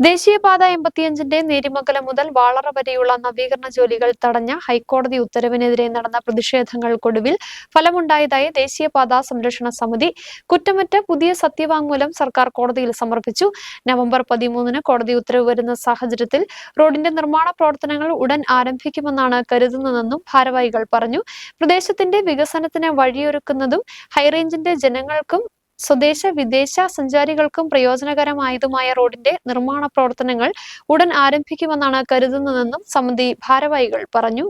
ദേശീയപാത എൺപത്തിയഞ്ചിന്റെ നേരിമംഗലം മുതൽ വാളറ വരെയുള്ള നവീകരണ ജോലികൾ തടഞ്ഞ ഹൈക്കോടതി ഉത്തരവിനെതിരെ നടന്ന പ്രതിഷേധങ്ങൾക്കൊടുവിൽ ഫലമുണ്ടായതായി ദേശീയപാത സംരക്ഷണ സമിതി കുറ്റമറ്റ പുതിയ സത്യവാങ്മൂലം സർക്കാർ കോടതിയിൽ സമർപ്പിച്ചു. നവംബർ പതിമൂന്നിന് കോടതി ഉത്തരവ് വരുന്ന സാഹചര്യത്തിൽ റോഡിന്റെ നിർമ്മാണ പ്രവർത്തനങ്ങൾ ഉടൻ ആരംഭിക്കുമെന്നാണ് കരുതുന്നതെന്നും ഭാരവാഹികൾ പറഞ്ഞു. പ്രദേശത്തിന്റെ വികസനത്തിന് വഴിയൊരുക്കുന്നതും ഹൈറേഞ്ചിന്റെ ജനങ്ങൾക്കും സ്വദേശ വിദേശ സഞ്ചാരികൾക്കും പ്രയോജനകരമായതുമായ റോഡിന്റെ നിർമ്മാണ പ്രവർത്തനങ്ങൾ ഉടൻ ആരംഭിക്കുമെന്നാണ് കരുതുന്നതെന്നും സമിതി ഭാരവാഹികൾ പറഞ്ഞു.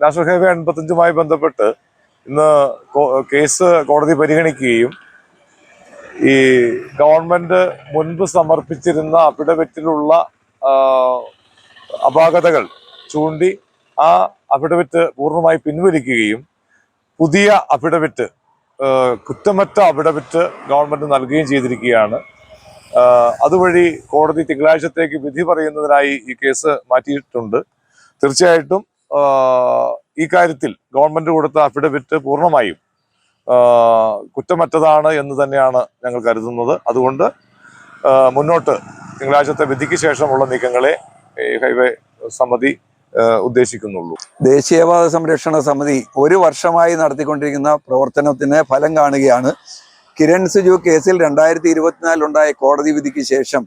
നാഷണൽ ഹൈവേ ബന്ധപ്പെട്ട് ഇന്ന് കേസ് കോടതി പരിഗണിക്കുകയും ഈ ഗവൺമെന്റ് മുൻപ് സമർപ്പിച്ചിരുന്ന അഫിഡവിറ്റിലുള്ള അപാകതകൾ ചൂണ്ടി ആ അഫിഡവിറ്റ് പൂർണമായി പിൻവലിക്കുകയും പുതിയ അഫിഡവിറ്റ് കുറ്റമറ്റ അവിടവിറ്റ് ഗവൺമെന്റ് നൽകുകയും ചെയ്തിരിക്കുകയാണ്. അതുവഴി കോടതി തിങ്കളാഴ്ചത്തേക്ക് വിധി പറയുന്നതിനായി ഈ കേസ് മാറ്റിയിട്ടുണ്ട്. തീർച്ചയായിട്ടും ഈ കാര്യത്തിൽ ഗവൺമെന്റ് കൊടുത്ത അഫിഡവിറ്റ് പൂർണമായും കുറ്റമറ്റതാണ് എന്ന് തന്നെയാണ് ഞങ്ങൾ കരുതുന്നത്. അതുകൊണ്ട് മുന്നോട്ട് തിങ്കളാഴ്ചത്തെ വിധിക്ക് ശേഷമുള്ള നീക്കങ്ങളെ ഹൈവേ സമിതി ഉദ്ദേശിക്കുന്നുള്ളൂ. ദേശീയപാത സംരക്ഷണ സമിതി ഒരു വർഷമായി നടത്തിക്കൊണ്ടിരിക്കുന്ന പ്രവർത്തനത്തിന് ഫലം കാണുകയാണ്. കിരൺ സിജു കേസിൽ രണ്ടായിരത്തി ഇരുപത്തിനാലിലുണ്ടായ കോടതി വിധിക്ക് ശേഷം.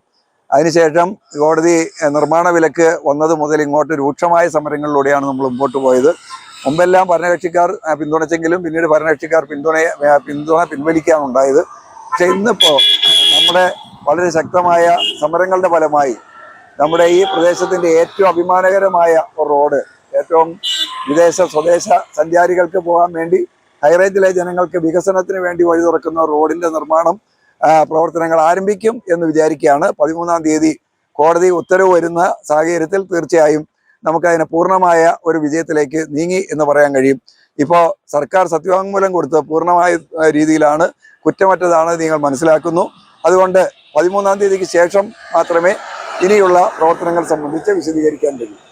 അതിനുശേഷം കോടതി നിർമ്മാണ വിലക്ക് വന്നത് മുതൽ ഇങ്ങോട്ട് രൂക്ഷമായ സമരങ്ങളിലൂടെയാണ് നമ്മൾ മുമ്പോട്ട് പോയത്. മുമ്പെല്ലാം ഭരണകക്ഷിക്കാർ പിന്തുണച്ചെങ്കിലും പിന്നീട് ഭരണകക്ഷിക്കാർ പിന്തുണ പിന്തുണ പിൻവലിക്കാനുണ്ടായത്. പക്ഷെ ഇന്നിപ്പോൾ നമ്മുടെ വളരെ ശക്തമായ സമരങ്ങളുടെ ഫലമായി നമ്മുടെ ഈ പ്രദേശത്തിന്റെ ഏറ്റവും അഭിമാനകരമായ ഒരു റോഡ് ഏറ്റവും വിദേശ സ്വദേശ സഞ്ചാരികൾക്ക് പോകാൻ വേണ്ടി ഹൈറേഞ്ചിലെ ജനങ്ങൾക്ക് വികസനത്തിന് വേണ്ടി വഴി തുറക്കുന്ന റോഡിന്റെ നിർമ്മാണം പ്രവർത്തനങ്ങൾ ആരംഭിക്കും എന്ന് വിചാരിക്കുകയാണ്. പതിമൂന്നാം തീയതി കോടതി ഉത്തരവ് വരുന്ന സാഹചര്യത്തിൽ തീർച്ചയായും നമുക്ക് അതിനെ പൂർണമായ ഒരു വിജയത്തിലേക്ക് നീങ്ങി എന്ന് പറയാൻ കഴിയും. ഇപ്പോൾ സർക്കാർ സത്യവാങ്മൂലം കൊടുത്ത് പൂർണമായ രീതിയിലാണ് കുറ്റമറ്റതാണ് നിങ്ങൾ മനസ്സിലാക്കുന്നു. അതുകൊണ്ട് പതിമൂന്നാം തീയതിക്ക് ശേഷം മാത്രമേ ഇനിയുള്ള പ്രവർത്തനങ്ങൾ സംബന്ധിച്ച് വിശദീകരിക്കാൻ കഴിയൂ.